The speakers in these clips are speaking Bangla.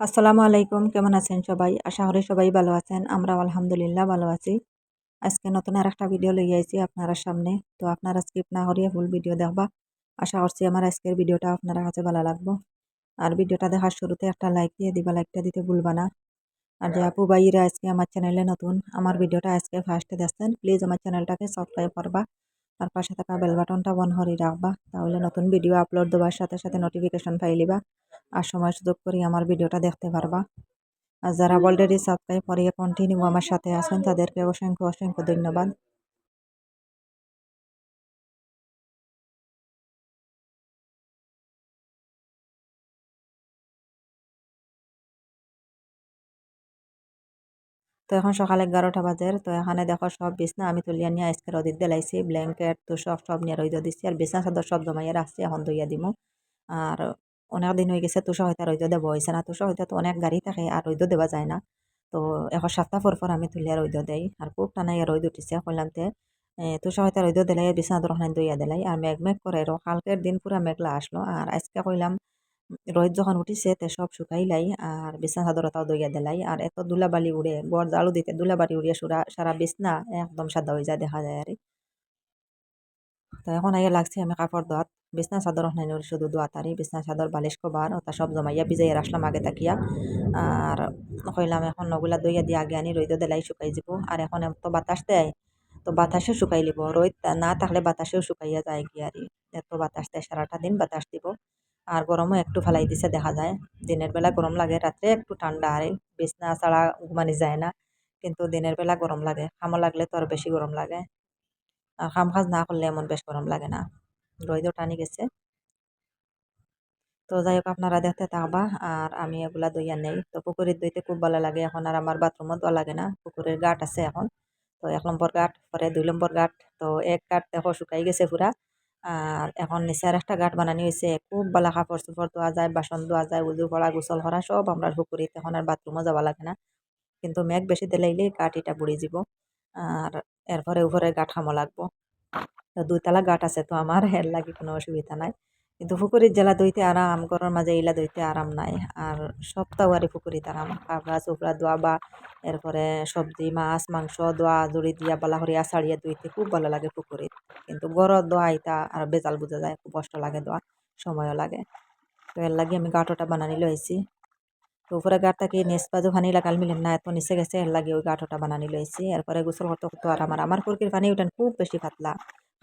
আসসালামু আলাইকুম, কেমন আছেন সবাই? আশা করি সবাই ভালো আছেন আমরা আলহামদুলিল্লাহ ভালো আছি। আজকে নতুন আর একটা ভিডিও লই আইছি আপনারা সামনে, তো আপনারা স্কিপ না করিয়ে ফুল ভিডিও দেখবা। আশা করছি আমার আজকের ভিডিওটা আপনারা কাছে ভালো লাগবো। আর ভিডিওটা দেখার শুরুতে একটা লাইক দিয়ে দিবা লাইকটা দিতে ভুলবা না। আর যে আপু ভাইরা আজকে আমার চ্যানেলে নতুন, আমার ভিডিওটা আজকে ফার্স্টে দেখছেন প্লিজ আমার চ্যানেলটাকে সাবস্ক্রাইব করবা। আর পাশে থাকা বেল বাটনটা বন হরি রাখবা তাহলে নতুন ভিডিও আপলোড দেওয়ার সাথে সাথে নোটিফিকেশন পাইলিবা আর সময় সুযোগ করে আমার ভিডিওটা দেখতে পারবা। আর যারা অলরেডি সাবস্ক্রাইব করিয়ে কন্টিনিউ আমার সাথে আছেন, তাদেরকে অসংখ্য অসংখ্য ধন্যবাদ। তো এখন সকাল এগারোটা বাজের তো এখানে দেখো সব বিছনা আমি তুলিয়া নিয়ে আজকে রোদিত দিলাইছি ব্ল্যাঙ্কেট তো সব সব নিয়ে রইদ দিচ্ছি আর বিছনা চাদর সব জমাইয়া রাখছি, এখন দইয়া দিমু। আর অনেক দিন হয়ে গেছে তুষা হইতে রইদ দেবো হয়েছে না। তুষা হইতে তো অনেক গাড়ি থাকে আর রইদ দেওয়া যায় না। তো এখন সাতটা পর পর আমি তুলিয়া রইদ দেই। আর খুব টানাইয়া রইদ উঠিছে কইলাম তে তুষা হইতে রইদ দিলাই, বিছনা দরখান দইয়া দিলাই। আর মেঘ মেঘ করে কালকের দিন পুরা মেঘলা আসলো। আর আজকে কইলাম রোদ যখন উঠিছে তে সব শুকাইলাই আর বিছনা চাদরটাও দইয়া দিলাই আর এত দুলাবালি উড়ে গড় জালু দিতে দুলাবালি উড়িয়ে সুরা সারা বিছনা একদম সাদা হয়ে যায় দেখা যায় আর তো এখন আগে লাগছে আমি কাপড় দোয়াত বিছনা চাদর নাই শুধু দোয়াতারি বিছনা চাদর বালিশ কবার ওটা সব জমাইয়া বিজাইয়া রাখলাম আগে তাকিয়া আর কইলাম এখন নগুলা দইয়া দিয়ে আগে আনি রইদ দিলাই শুকাই যাব আর এখন তো বাতাস দেয়, তো বাতাসে শুকাই লিব রোদ না থাকলে বাতাসেও শুকাইয়া যায় আর এত বাতাস দেয় সারাটা দিন বাতাস দিব। আর গরমও একটু ফেলাই দিছে দেখা যায়। দিনের বেলা গরম লাগে, রাত্রে একটু ঠান্ডা। আর, বিছনা ছাড়া ঘুমানি যায় না। কিন্তু দিনের বেলা গরম লাগে। খামো লাগলে তো আর বেশি গরম লাগে। আর খাম কাজ না করলে এমন বেশ গরম লাগে না। রোদও টানি গেছে। তো যাই হোক, আপনারা দেখতে থাকবা। আর আমি এগুলা দইয়া নেই। তো পুকুরের দইতে খুব ভালো লাগে। এখন আর আমার বাথরুমও দেওয়া লাগে না। পুকুরের গাট আছে এখন। তো এক নম্বর গাট, পরে দুই নম্বর গাট। তো এক গাট দেখো শুকাই গেছে পুরা। আর এখন নিচে আর একটা গাঠ বানানি হয়েছে খুব বালা কাপড় চোপড় ধোয়া যায় বাসন ধোয়া যায়, উজু করা গোসল করা সব আমরা পুকুরিতে এখন আর বাথরুমও যাওয়া লাগে না। কিন্তু মেঘ বেশি দিলাইলে গাঠ এটা বুড়ি যাব, আর এরপরে উপরে গাঠ খামো লাগবো। দুইতলা গাঠ আছে তো আমার হের লাগে কোনো অসুবিধা নাই। কিন্তু পুকুরির জেলা দইতে আরাম গরমের মাঝে ইলা দইতে আরাম নাই। আর সপ্তাহ আর পুকুরিত আরাম কাপড়া চোপড়া, দোয়া বা এরপরে সবজি, মাছ, মাংস, দোয়া জুড়ি দিয়া বালা করিয়া ছাড়িয়া দইতে খুব ভালো লাগে পুকুরিত কিন্তু গরত দোয়া ইতা আর বেজাল বুঝা যায়, খুব কষ্ট লাগে দোয়া, সময়ও লাগে। তো এর লাগে আমি গাঁটটা বানানি লইছি। তো উপরে গাঁট থাকি নেস বাজু পানি লাগাল মিলেন না, এত নিচে গেছে, এর লাগে ওই গাঁটটা বানানি লইছি। এরপরে গোসল করতে করতে আর আমার আমার ফুরকির পানি উঠেন খুব বেশি পাতলা।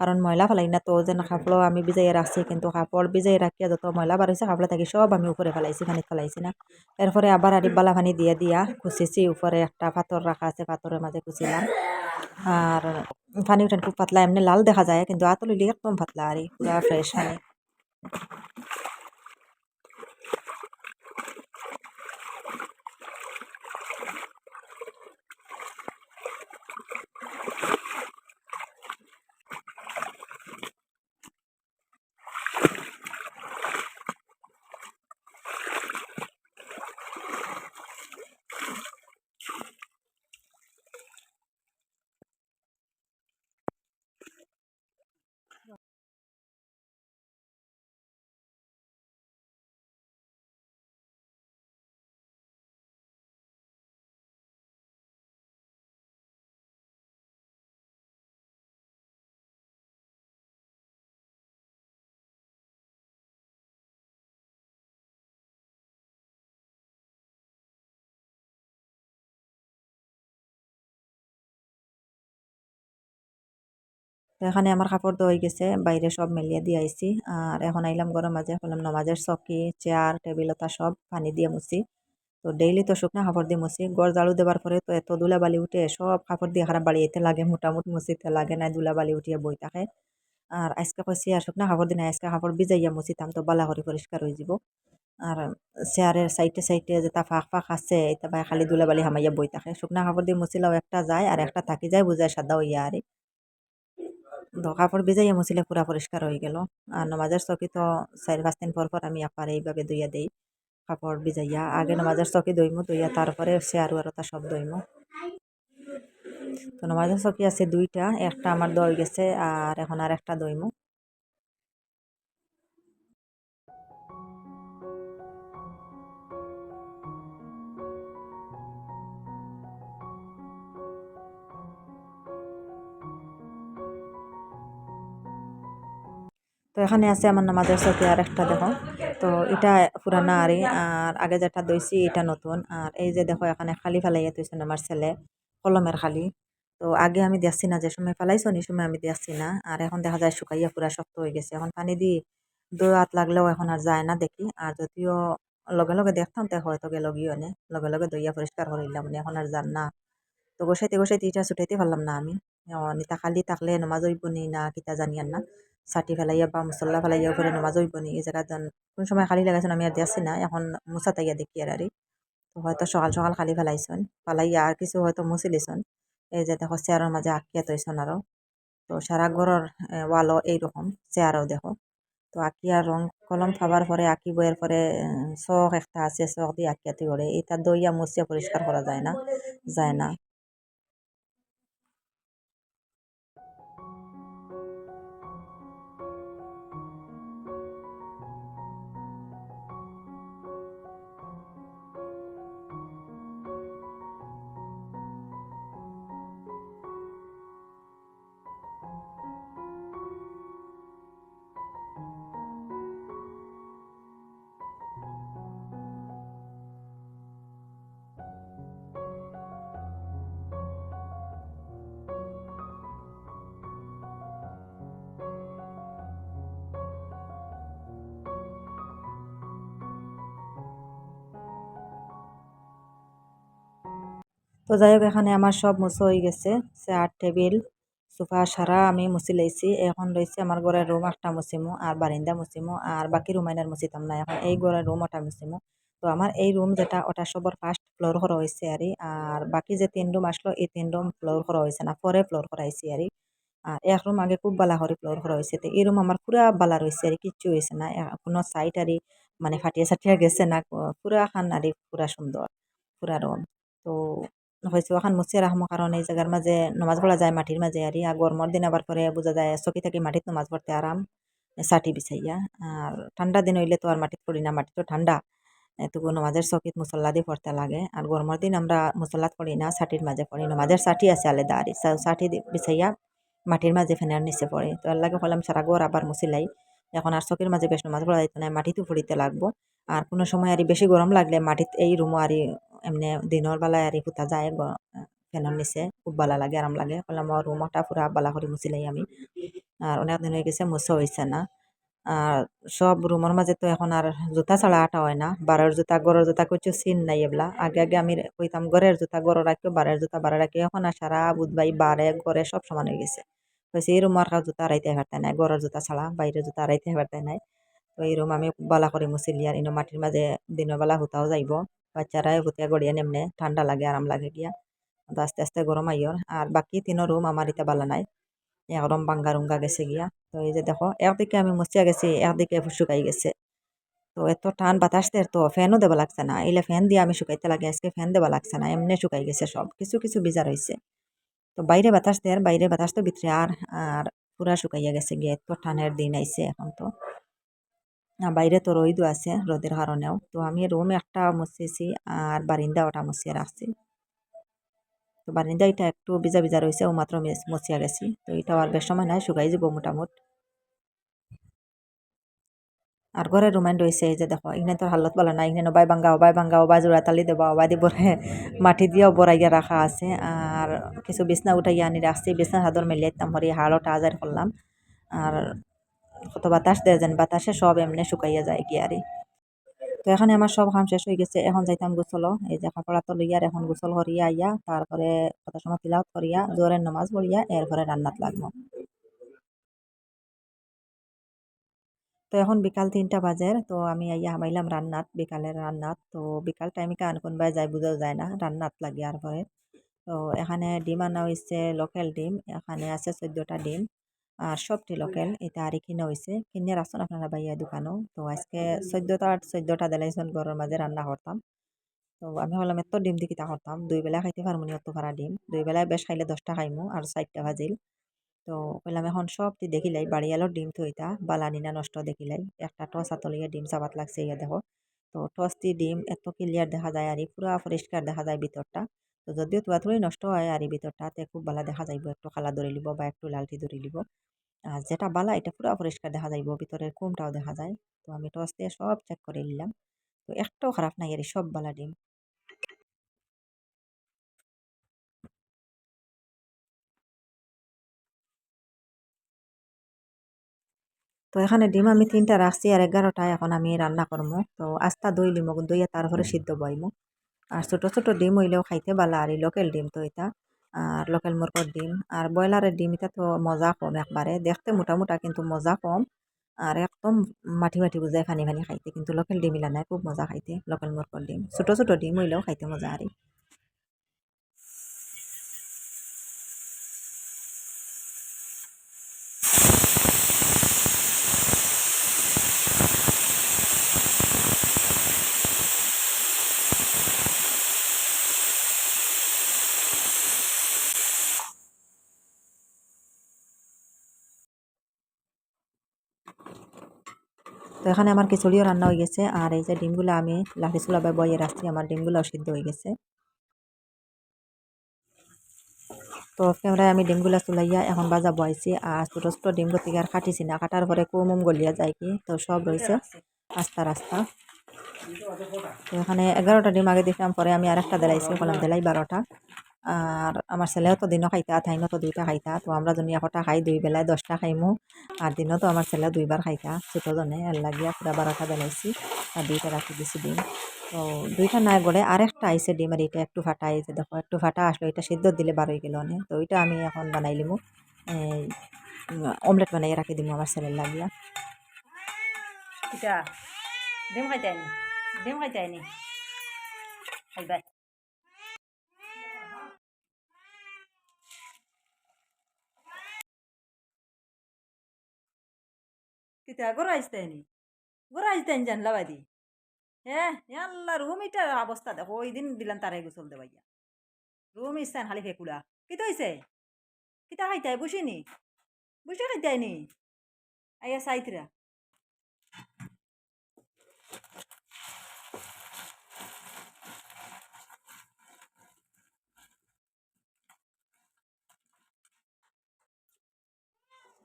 কারণ ময়লা ফেলাই না তো যেন কাপড় আমি বিজাই রাখছি কিন্তু কাপড় বিজাই রাখিয়া যত ময়লা বার কাপড় থাকি সব আমি উপরে ফেলাইছি পানি ফেলাইছি না। এরপরে আবার আরি বালা পানি দিয়ে দিয়া খুঁচিছি উপরে একটা পাথর রাখা আছে পাথরের মাঝে খুঁচিলাম। আর পানি উঠান খুব পাতলা, এমনি লাল দেখা যায়, কিন্তু আতলিলি একদম পাতলা আর পুরা ফ্রেশ পানি। তো এখানে আমার কাপড় ধোয়া গেছে, বাইরে সব মেলিয়ে দিয়ে আইছি। আর এখন আইলাম গরম মাঝে, বললাম নমাজের চকি, চেয়ার, টেবিল ওটা সব পানি দিয়ে মুছি। তো ডেইলি তো শুকনা কাপড় দিয়ে মুছি গড় জালু দেবার পরে তো এত দুলা বালি উঠে সব কাপড় দিয়ে খারাপ বাড়িতে লাগে, মোটামুটি মুছিতে লাগে না দুলা বালি উঠিয়ে বই থাকে। আর আজকে কইছি আর শুকনা কাপড় দিন আজকে কাপড় ভিজাইয়া মুছিতাম, তো বালা করে পরিষ্কার হয়ে যাব। আর চেয়ারের সাইডে সাইডে যেটা ফাঁক ফাঁক আছে এটা খালি দুলাবালি হামাইয়া বই থাকে। শুকনা কাপড় দিয়ে মুছিলেও একটা যায় আর একটা থাকি যায়, বুঝায় সাদা হইয়া আর। কাপড় ভিজাইয়া মুছিলে পুরা পরিষ্কার হয়ে গেল। আর নমাজের চকি তো চার পাঁচ দিন পর পর আমি আপার এইভাবে দইয়া দেই কাপড় ভিজাইয়া। আগে নমাজের চকি দইমু দইয়া তারপরে সে আরও আর তা সব দইমু তো নমাজের চকি আছে দুইটা, একটা আমার দই গেছে আর এখন আর একটা দইমু তো এখানে আছে আমার নামাজের চৌকি আর একটা দেখো। তো এটা পুরানা আরই আর আগে যেটা দইছি এটা নতুন। আর এই যে দেখো, এখানে খালি ফেলাইয়া তুইছেন আমার ছেলে, কলমের খালি। তো আগে আমি দেখছি না, যে সময় ফেলাইছো নি সময় আমি দেখছি না। আর এখন দেখা যায় শুকাইয়া পুরা শক্ত হয়ে গেছে। এখন পানি দিই দু হাত লাগলেও এখন আর যায় না দেখি। আর যদিও লগে লগে দেখতাম, তে হয়তো গেল গিয়ে নে লগে লগে দইয়া পরিষ্কার করিলাম এখন আর যান না। তো গোসাইতে গোসাইতে ইটা ছুটাইতে পারলাম না আমি। নিতা খালি থাকলে নমাজ হইব নি না কিতা জানিয়ান না। ছাটি ফেলাইয়া বা মুসল্লা ফেলাইয়া উপরে নমাজ হইব নি এই জায়গা যান কোন সময় খালি লাগাইছেন আমি আর দেখছি না এখন মুসা তাইয়া দেখি আর আরি তো হয়তো সকাল সকাল খালি ফেলাইছেন ফেলাইয়া আর কিছু হয়তো মুছিলিছন এই যে দেখো চেয়ারের মাঝে আঁকিয়া তৈছন আরও তো সারা ঘরের ওয়ালও এইরকম চেয়ারও দেখো। তো আঁকিয়া রং কলম খাবার পরে আঁকি বইয়ের পরে চখ একটা আছে, চখ দিয়ে আঁকিয়াতে করে এটা দইয়া মুছিয়া পরিষ্কার করা যায় না যায় না। তো যাই হোক, এখানে আমার সব মুছো হয়ে গেছে। চেয়ার, টেবিল, সোফা সারা আমি মুছি লাইছি। এখন রয়েছে আমার ঘরের রুম একটা মুছিমু, আর বারিন্দা মুছিমু, আর বাকি রুমাইনার মুছিতাম না। এখন এই ঘরের রুম ওটা মুছিমু। তো আমার এই রুম যেটা, ওটা সবর ফার্স্ট ফ্লোর করা হয়েছে আর আর বাকি যে তিন রুম আসলো, এই তিন রুম ফ্লোর করা হয়েছে না, পরে ফ্লোর করা হয়েছে আর আর এক রুম আগে খুব বালা করে ফ্লোর করা হয়েছে। তো এই রুম আমার পুরা বালা রয়েছে আর কিচ্ছু হয়েছে না। কোনো সাইড আরই মানে ফাটিয়া সাটিয়া গেছে না, পুরা খান আরই পুরা সুন্দর, পুরা রুম তো হয়েছে ওখান মুছিয়ে রাখব কারণ এই জায়গার মাঝে নমাজ পড়া যায় মাটির মাঝে আর আর গরমের দিন আবার পরে বোঝা যায়, চকি থাকি মাটিত নমাজ পড়তে আরাম সাটি বিছাইয়া আর ঠান্ডা দিন হইলে তো আর মাটিত পড়ি না মাটি তো ঠান্ডা এটুকু নমাজের চকিত মুসল্লা দিয়ে পড়তে লাগে আর গরমের দিন আমরা মুসল্লাত পড়ি না সাটির মাঝে পড়ি নমাজের সাটি আছে আলাদা আর সাটি বিছাইয়া মাটির মাঝে ফেনার নিচে পড়ে তো আর লাগে হলাম সারা ঘর আবার মুছিলাই এখন আর চকির মাঝে বেশ নমাজ পড়া যাইতে না মাটিতে ফুড়িতে লাগবো। আর কোনো সময় আর বেশি গরম লাগলে মাটিত এই রুমও আর এমনি দিনের বেলায় আর হুতা যায় ফ্যানের নিচে খুব ভালো লাগে আরাম লাগে। বললাম আমার রুমটা পুরা বালা করে মুছি মুছিলাই আমি। আর অনেক দিন হয়ে গেছে, মুছা হয়েছে না। আর সব রুমের মাঝে তো এখন আর জুতা ছাড়া আটা হয় না। বারের জুতা গড়ের জুতা কিছু চিন নাই এগুলা আগে আগে আমি কইতাম গড়ের জুতা গড় রাখিও বারের জুতা বারে রাখি এখন আর সারা বুধবাই বারে গড়ে সব সমান হয়ে গেছে। হয়েছে এই রুমার জুতা রাইতে পারতে নাই গড়ের জুতা ছাড়া বাইরের জুতা রাইতে পারতে নাই তো এই রুম আমি বালা করে মুছিলি আর ইনো মাটির মাঝে দিনের বেলা হুতাও যাইব বাচ্চারাই হুতিয়া গড়িয়া নেমনে ঠান্ডা লাগে আরাম লাগে গিয়া তো আস্তে আস্তে গরম আইয়র আর বাকি তিনো রুম আমার ইটা বালা নাই একদম বাঙ্গা রুঙ্গা গেছে গিয়া তো এই যে দেখো একদিকে আমি মুছিয়া গেছি একদিকে শুকাই গেছে তো এত টান বাতাস দেয় তো ফ্যানও দেওয়া লাগছে না এলে ফ্যান দিয়ে আমি শুকাইতে লাগে আজকে ফ্যান দেওয়া লাগছে না এমনি শুকাই গেছে সব কিছু কিছু বিজার হয়েছে তো বাইরে বাতাস দেয় আর বাইরে বাতাস তো ভিতরে আর আর পুরা শুকাইয়া গেছে গিয়ে তো ঠানের দিন আইসে এখন তো। বাইরে তো রোদও আছে রোদের কারণেও তো আমি রুম একটা মুছেছি আর বারিন্দা ওটা মুছিয়ে রাখছি। তো বারিন্দা এটা একটু ভিজা ভিজা রয়েছে, ও মাত্র মুছিয়া গেছি। তো এটা আর বেশ সময় নাই, শুকাই যাব মোটামুট। আর ঘরের রুমেন রয়েছে এই যে দেখো এখানে তো হালত বলা না এখানে নবাই বাঙ্গা অবাই বাঙ্গা অবাই জোড়া তালি দেবা অবাই দিব মাটি দিয়েও বরাইয়া রাখা আছে। আর কিছু বিছনা উঠাইয়া আনি রাখছি বিছনা হাদর মেলিয়ে ইতাম হরি হাড়টা আজার করলাম। আর কত বাতাস দেয় যেন, বাতাসে সব এমনি শুকাইয়া যায় গিয়ারি তো এখানে আমার সব কাম শেষ হয়ে গেছে, এখন যাইতাম গোসল। এই যে কাপড়া তো লইয়ার এখন গোসল করিয়া আইয়া, তারপরে কত সময় তিলাওত করিয়া জোরের নমাজ পড়িয়া এরপরে রান্নাত লাগবো। তো এখন বিকাল তিনটা বাজে। তো আমি আইয়া হামাইলাম রান্নাত, বিকালের রান্নাত। তো বিকাল টাইমে কান কোনবাই যায় বুঝাও যায় না, রান্নাত লাগে আর পরে। তো এখানে ডিম আনা হয়েছে লোকাল ডিম। এখানে আছে চোদ্দোটা ডিম। আর সবটি লোকাল এটা আর কিনে হয়েছে কিনে রাখছেন আপনারা বাইয়া দোকানও। তো আজকে চোদ্দোটা চোদ্দোটা দেলাইছেন ঘরের মাঝে রান্না করতাম। তো আমি ভাবলাম এত ডিম দিয়ে কিতা করতাম। দুই বেলা খাইতে পারব নি অত ভাড়া ডিম। দুই বেলায় বেশ খাইলে দশটা খাইমু, আর চারটা ভাজিল। তো কইলাম এখন সবটি দেখিলাই বাড়িয়ালোর ডিম থইতা বালানি না নষ্ট দেখিলাই। একটা টস আতলিয়ে ডিম চাবাত লাগছে ইয়া দেখো তো টসটি ডিম এত ক্লিয়ার দেখা যায় আর পুরা পরিষ্কার দেখা যায় ভিতরটা তো যদিও তুয়া তুই নষ্ট হয় আর ভিতরটাতে খুব বালা দেখা যাইব। একটু খালা ধরে লিব বা একটু লালটি ধরে লিব। আর যেটা বালা, এটা পুরা পরিষ্কার দেখা যাইব ভিতরের কুমটাও দেখা যায়। তো আমি টস দিয়ে সব চেক করে নিলাম। তো একটাও খারাপ নাই আর সব বালা ডিম। তো এখানে ডিম আমি তিনটা রাখছি আর এগারোটা এখন আমি রান্না করব। তো আস্তা দই লিমো দইয়ে তারপরে সিদ্ধ বইমু। আর ছোট ছোট ডিম হইলেও খাইতে বালা আর লোকেল ডিম তো এটা। আর লোকেল মুরগর ডিম। আর ব্রয়লারের ডিম এটা তো মজা কম একবারে। দেখতে মোটা মোটা কিন্তু মজা কম। আর একদম মাটি মাটি বুঝায় ফানি ফানি খাইতে। কিন্তু লোকেল ডিম ইলা নাই খুব মজা খাইতে লোকেল মুরগর ডিম। ছোট ছোট ডিম হইলেও খাইতে মজা আরে। তো এখানে আমার খিচুড়িও রান্না হয়ে গেছে। আর এই যে ডিমগুলো আমি লাঠি চুলাবে বইয়ে রাখছি আমার ডিমগুলো সিদ্ধ হয়ে গেছে। তো ক্যামেরায় আমি ডিমগুলো চুলাইয়া এখন বাজা বয়াইছি আর ছোটো ছোটো ডিম থেকে আর কাটিছি না, কাটার পরে কুমুম গলিয়া যায় কি, তো সব রয়েছে রাস্তা রাস্তা। তো এখানে এগারোটা ডিম আগে দেখলাম পরে আমি আরেকটা দেলাইছি, বললাম দেলাই বারোটা। আর আমার ছেলেও তো দিনও খাইতা থাইনও তো দুইটা খাইতা তো আমরা যদি একটা খাই, দুই বেলায় দশটা খাইমু। আর দিনও তো আমার ছেলে দুইবার খাইতা ছোটোজনে। এর লাগিয়া পুরা বারোটা বেলাইছি আর দুইটা রাখি দিছি ডিম। তো দুইটা নাই গড়ে আরেকটা আইসে ডিম আর এটা একটু ফাটা আইছে দেখো, একটু ফাটা আসলো, এটা সিদ্ধ দিলে বার হয়ে গেল অনেক। তো ওইটা আমি এখন বানাই লিমু। অমলেট বানাই রাখি দিমু আমার ছেলের লাগিয়া ডিম খাইতে আইনি, ডিম খাইতে আইনি। খাইবাই। কিতা গরু আসতে আইনি গরু আসতে আইন জানলা বাদি হ্যাঁ আল্লাহ রুম ইটার অবস্থা দেখো ওই দিন দিলাম তারাই গোসল দেবাইয়া রুম ইস্তান খালি ফেকুলা কি হইছে কিতা খাইতে আই বুঝিনি বুঝে খাইতে আইনি আইয়া সাইতরা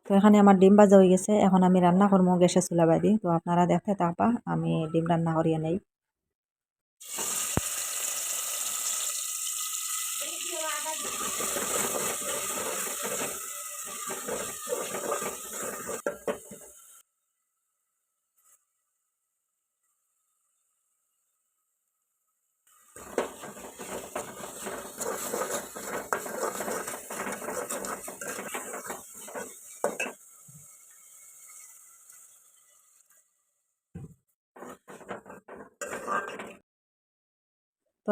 তো এখানে আমার ডিম ভাজা হয়ে গেছে। এখন আমি রান্না করব গ্যাসে চুলা বাদি তো আপনারা দেখতে থাকবা, আমি ডিম রান্না করিয়ে নেই।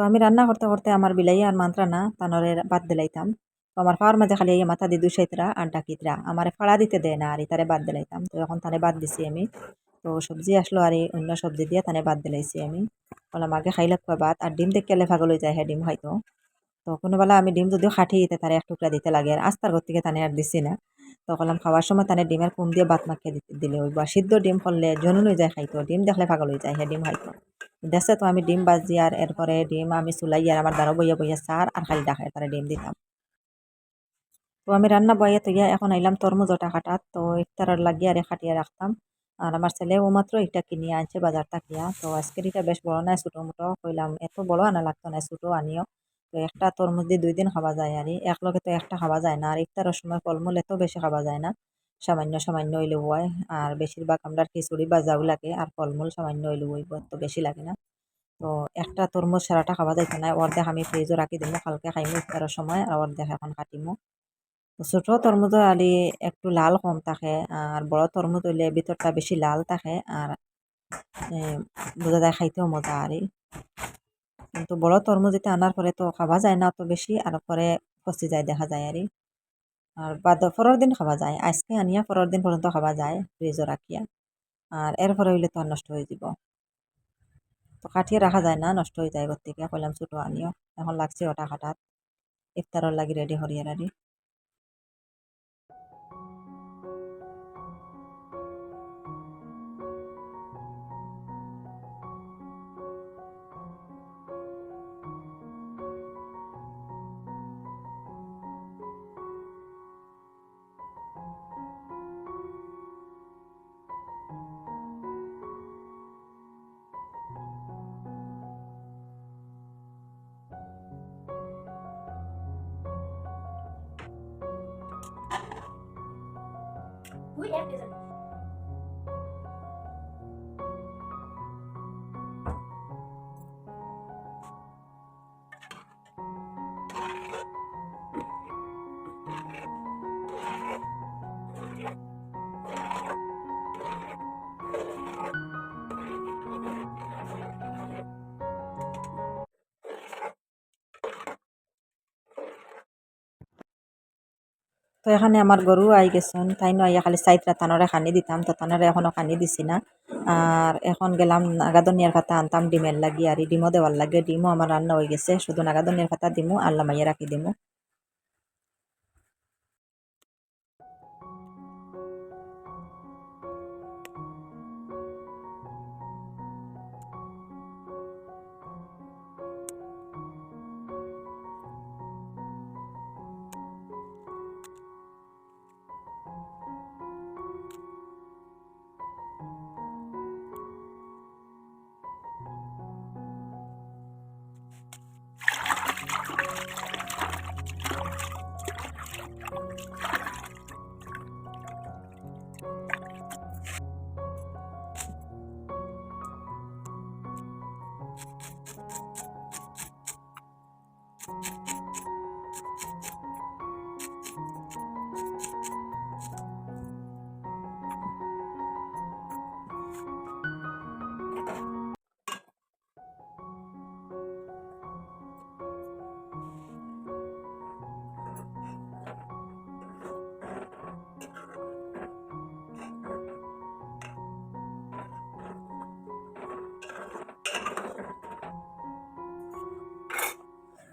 আমি রান্না করতে করতে আমার বিলাইয়া আর মান্ত্রা না তানরে বাদ দিলাইতাম। তো আমার পাওয়ার মাঝে খালি এই মাথা দিয়ে দুসাইতরা আর ডাকিতরা। আমার ফাড়া দিতে দেয় না, আর তারে বাদ দিলাইতাম। তো এখন তানে বাদ দিছি আমি। তো সবজি আসলো আর অন্য সবজি দিয়ে তানে বাদ দিলাইছি আমি। বললাম আগে খাইলে কয় বাদ আর ডিম দেখলে ফাগল হয়ে যায় হ্যাঁ ডিম হয়তো। তো কোনোবেলা আমি ডিম যদিও খাটি দিতে তারে এক টুকরা দিতে লাগে, আর আস্তার ঘর থেকে তানে আর দিছি না। তো বললাম, খাওয়ার সময় তানে ডিমের কুম দিয়ে বাত মাখিয়ে দিতে দিলে ওই বা সিদ্ধ ডিম করলে জনুন হয়ে যায় খাইতো, ডিম দেখলে পাগল হয়ে যায় হ্যাঁ ডিম খাইতো দেশে তো আমি ডিম বাজি আর এরপরে ডিম আমি চুলাই আর আমার দ্বারা বইয়া বইয়া চার আর খালি ডাকায় তারা ডিম দিতাম। তো আমি রান্না বইয়া তৈয়া এখন আইলাম তরমুজ ওটা কাটাত তো ইফতারের লাগিয়ে আর খাটিয়ে রাখতাম। আর আমার ছেলে ও মাত্র এটা কিনিয়ে আনছে, বাজার তাকিয়া। তো আজকের এটা বেশ বড় নাই, ছোটো মোটো। কইলাম, এত বড় আনা লাগতো না, ছোটো আনিও। তো একটা তরমুজ দিয়ে দুই দিন খাওয়া যায় আর এক লগে তো একটা খাওয়া যায় না, আর ইফতারের সময় ফলমূল এত বেশি খাওয়া যায় না। সামান্য সামান্য হইলে হয়। আর বেশিরভাগ আমরা খিচুড়ি বাজাও লাগে আর ফলমূল সামান্য হইলে হইব তো বেশি লাগে না। তো একটা তরমুজ সারাটা খাওয়া যাইতে না অর্ধেক আমি ফ্রিজও রাখি দিমু কালকে খাইমু ইফতারের সময় আর অর্ধেক এখন কাটিমু। ছোট তরমুজ আলি একটু লাল কম থাকে আর বড় তরমুজ হইলে ভিতরটা বেশি লাল থাকে আর বোঝা যায় খাইতেও মজা আর। কিন্তু বড় তরমুজ এটা আনার পরে তো খাওয়া যায় না তো বেশি, আর পরে পচি যায় দেখা যায় আর। আর বাদ পরের দিন খাওয়া যায়। আজকে আনিয়া পরের দিন পর্যন্ত খাওয়া যায় ফ্রিজও রাখিয়া। আর এরপরে হইলে তো আর নষ্ট হয়ে যাব। তো কাঠিয়ে রাখা যায় না, নষ্ট হয়ে যায় ঘর থেকে। কইলাম ছোটো আনিও। এখন লাগছে ওটা কাটাত ইফতারর লাগি রেডি হরিয়া রাডি তো এখানে আমার গরু আই গেছেন তাই নয় খালি সাইতরা তানরে খানি দিতাম তো তানরে এখনও খানি দিছি না। আর এখন গেলাম নাগাদনিয়ার পাতা আনতাম ডিমের লাগি আর ডিমও দেওয়ার লাগে ডিমও আমার রান্না হয়ে গেছে। শুধু নাগাদনিয়ার পাতা দিমু আর লামাইয়া রাখি দিমু।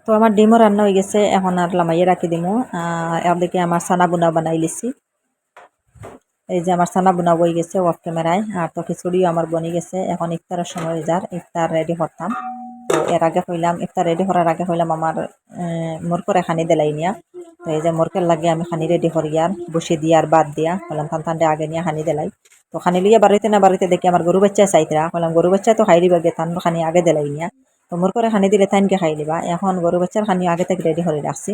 তো আমার ডিমও রান্না হয়ে গেছে, এখন আর লামাইয়ে রাখি দিমু এদিকে আমার সানা বুনা বানাই লিছি। এই যে আমার সানা বুনা বই গেছে অফ ক্যামেরায় আর তো খিচুড়িও আমার বনি গেছে। এখন ইফতারের সময় যার, ইফতার রেডি করতাম। এর আগে হইলাম, ইফতার রেডি করার আগে হইলাম আমার মোর করে খানি দেলাই নিয়া। তো এই যে মোরকের লাগে আমি খানি রেডি করি আর, বসে দিয়া আর বাদ দিয়া হলাম থান থানটে আগে নিয়ে খানি দেলাই। তো খানি লিয়ে বাড়িতে না বাড়িতে দেখি আমার গরু বাচ্চা চাইতরা কইলাম গরু বাচ্চা তো খাই দিবা গে, তান খানি আগে দেলাই নিয়া। মোর করে খানি দিলে তাইনকে খাই দিবা এখন গরু বাচ্চার খানি আগে থেকে রেডি করে রাখছি।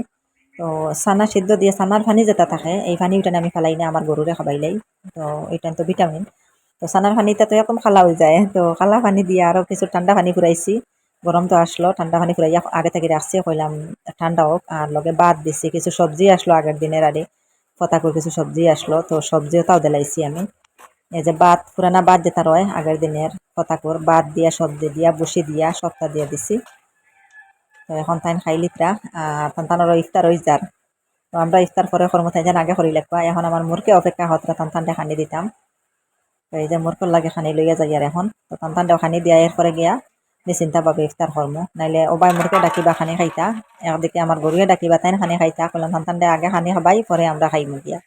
তো সানা সিদ্ধ দিয়ে সানার পানি যেটা থাকে, এই পানি উঠানে আমি ফেলাই না, আমার গরুরে খাবাইলাই তো এটা তো ভিটামিন তো সানার পানিটা তো এরকম খালা হয়ে যায়। তো খালা পানি দিয়ে আরও কিছু ঠান্ডা পানি ফুরাইছি। গরম তো আসলো, ঠান্ডা পানি ফুরাইয়া আগে থেকে রাখছি। কইলাম ঠান্ডা হোক, আর লগে বাদ দিছি। কিছু সবজি আসলো আগের দিনের আরে ফতাকুর কিছু সবজি আসলো, তো সবজিও তাও দিলাইছি আমি। এই যে বাদ পুরানা বাদ যেটা রয় আগের দিনের ফতাকুর বাদ দিয়া সবজি দিয়া, বসি দিয়া, সবটা দিয়ে দিছি। তো এখন তাই খাই লিত্রা, আর তান্তানোর ইফতার হয়ে যার। তো আমরা ইফতার পরে কর্ম তাই যেন আগে করি লেখবা এখন আমার মুরকে অপেক্ষা হতরা তান্তানটা খানি দিতাম। তো এই যে মুরকর লাগে খানি লইয়া যাই আর এখন। তো তান্তানটাও খানি দিয়া এরপরে গিয়া নিশ্চিন্তা পাবে ইফতার কর্ম। নাইলে ওবাই মুরকে ডাকিবা খানি খাইতা, একদিকে আমার গরুয়ে ডাকিবা তাই খানি খাইতা। কলাম তান্তানটা আগে খানি খাবাই, পরে আমরা খাইমু গিয়া।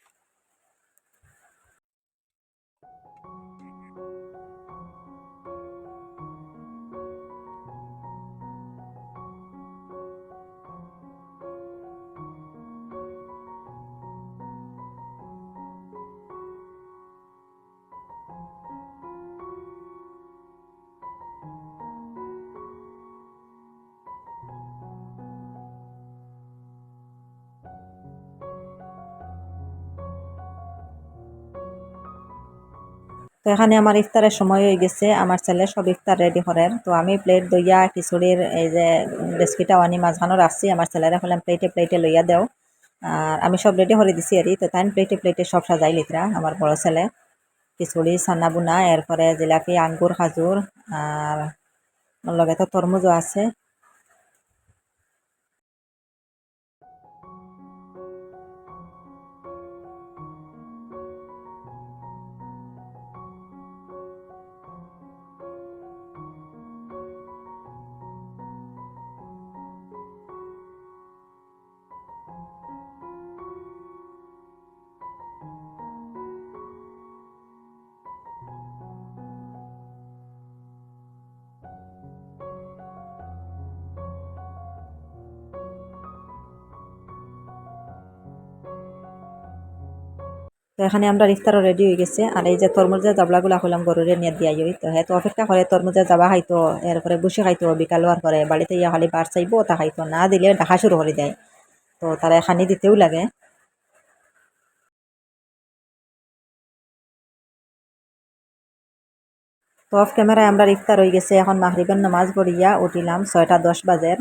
তো এখানে আমার ইফতারের সময় হয়ে গেছে, আমার ছেলে সব ইফতার রেডি করেন তো আমি প্লেট দইয়া খিচুড়ির এই যে রেসিপিটা আনি, মাঝখানো রাখছি, আমার ছেলেরা হলাম প্লেটে প্লেটে লইয়া দেও। আর আমি সব রেডি করে দিছি আর তো তাই প্লেটে প্লেটে সব সাজাই লিতরা, আমার বড় ছেলে। খিচুড়ি সান্না বুনা, এরপরে জিলাপি, আঙ্গুর, খাজুর, আর লগে তো তরমুজও আছে। তো এখানে আমরা ইফতারও রেডি হয়ে গেছে। আর এই যে তরমুজের জাবলাগুলো হলাম গরুরে নিয়ে দিয়ে আই তো হ্যাঁ তো অপেক্ষা করে তরমুজের যাবা খাইতো, এরপরে বসে খাইতো, বিকাল হওয়ার পরে বাড়িতে ইয়া খালি বার চাইব, তা খাইতো না, দিলে ডাকা শুরু করে দেয়। তো তারা এখানে দিতেও লাগে। তো অফ ক্যামেরায় আমরা ইফতার হয়ে গেছে, এখন মাহরিবের নামাজ পড়িয়া উঠিলাম ছয়টা দশ বাজের।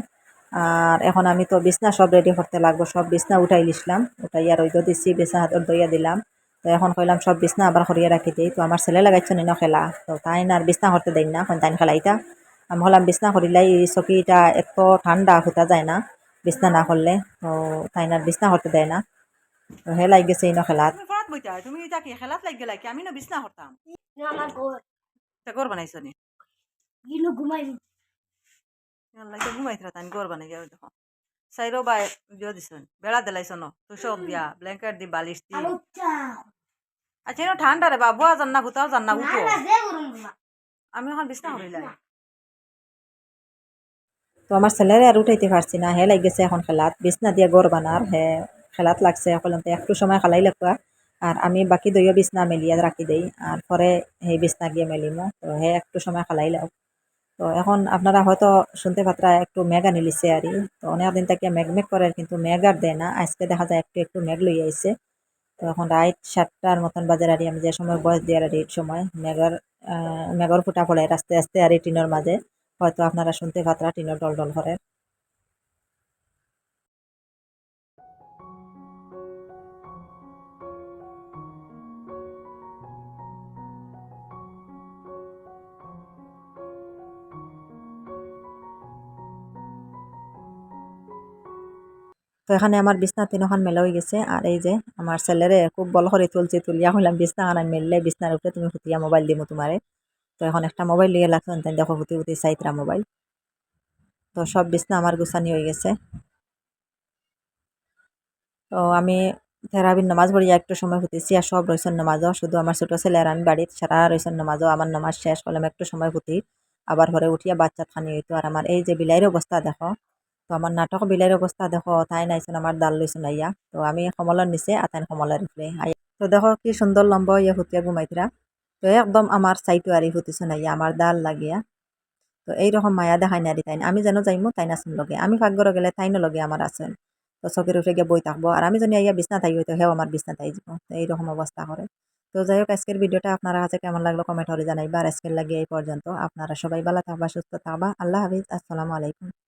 আর এখন আমি তো বিছনা সব রেডি করতে লাগবো, সব বিছনা উঠাই নিছিলাম উঠাইয়া রইদ দিছি বিছনা হাতর দইয়া দিলাম। তো এখন কইলাম সব বিছনা আবার করিয়া রাখি দিই তো আমার ছেলে লাগাইছে নিন খেলা। তো তাই না আর বিছনা করতে দেই না এখন তাই খেলাইতা। আমি হলাম বিছনা করিলাই এই চকিটা এত ঠান্ডা হতা যায় না বিছনা না করলে তো তাই না আর বিছনা করতে দেয় না। তো হে লাগ গেছে ইন খেলাত। তুমি এটা কি খেলাত লাগ গেলা কি? আমি না বিছনা করতাম। না আমার ঘর তা ঘর বানাইছো নি? গিলু ঘুমাই আল্লাহ তাই ঘর বানাই যাও দেখো সাইরো বাই দিও দিছন বেড়া দিলাইছ ন? তুষক দিয়া ব্ল্যাঙ্কেট দি বালিশ দি। আচ্ছা এনো ঠান্ডা রে বাবু জান না ভূতাও জান না উঠো আমি এখন বিছনা তো আমার ছেলেরে আর উঠাইতে পারছি না হে লাগ গেছে এখন খেলাত। বিছনা দিয়ে গড় বানার হে খেলাত লাগছে এখন তো একটু সময় খেলাই লাগবা। আর আমি বাকি দইও বিছনা মেলিয়া রাখি দেই আর পরে সেই বিছনা গিয়ে মেলিমো। তো হে একটু সময় খেলাই লাগ তো এখন আপনারা হয়তো শুনতে পাত্রা একটু মেঘ আনি লিছে আর তো অনেক দিন থেকে মেঘ মেঘ করে কিন্তু মেঘ আর দেয় না। আজকে দেখা যায় একটু একটু মেঘ লই আইছে। তো এখন রাইট সাতটার মতন বাজার আর আমি যে সময় বয়স দিয়ে আর এই সময় মেঘর মেঘর ফুটা পড়ে আস্তে আস্তে আর এই টিনের মাঝে। হয়তো আপনারা শুনতে পাত্রা টিনের ডল ডল করে তো এখানে আমার বিছনা তিনখান মেলা হয়ে গেছে। আর এই যে আমার ছেলেরে খুব বল করে তুলছি, তুলিয়া হইলাম বিছনা খানা মেললে বিছনার উপরে তুমি ফুটিয়া মোবাইল দিমু তোমারে। তো এখন একটা মোবাইল লিয়ে লাগছেন তাই দেখো ফুটি ফুটি চাইতরা মোবাইল তো সব বিছনা আমার গুছানি হয়ে গেছে। তো আমি থেরাবির নামাজ পড়িয়া একটু সময় ফুটেছি আর সব রয়েছেন নামাজও। শুধু আমার ছোটো ছেলে আর আমি বাড়িতে সারা রয়েছেন নামাজও। আমার নামাজ শেষ করলাম, একটু সময় ফুটি আবার ঘরে উঠিয়া বাচ্চা খানি হইতো। আর আমার এই যে বিলাইয়ের অবস্থা, দেখো। তো আমার নাটক বিলাইয়ের অবস্থা দেখো, তাই নাইছেন আমার ডাল লইছেন আইয়া। তো আমি কমলের নিচে আতাইন কমলের উপরে তো দেখো কি সুন্দর লম্বা ইয়া ফুটিয়া ঘুমাইতরা তো একদম আমার সাইটো আরি ফুটিছেন আইয়া আমার ডাল লাগিয়া তো এইরকম মায়া দেখাই নারি তাই আমি যেন যাইমু তাই নাচুন লগে। আমি ভাগ্যর গেলে তাইনো লগে আমার আছেন। তো চকের উঠে গিয়ে বই থাকব। আর আমি যদি আইয়া বিছনা থাকি হইতো হেও আমার বিছনা থাই যাব। তো এইরকম অবস্থা করে তো যাই হোক আজকের ভিডিওটা আপনারা কাছে কেমন লাগল কমেন্ট করে জানাইবা। আর আজকের লাগে এই পর্যন্ত আপনারা সবাই ভালো থাকবা, সুস্থ থাকবা। আল্লাহ হাফিজ। আসসালামু আলাইকুম।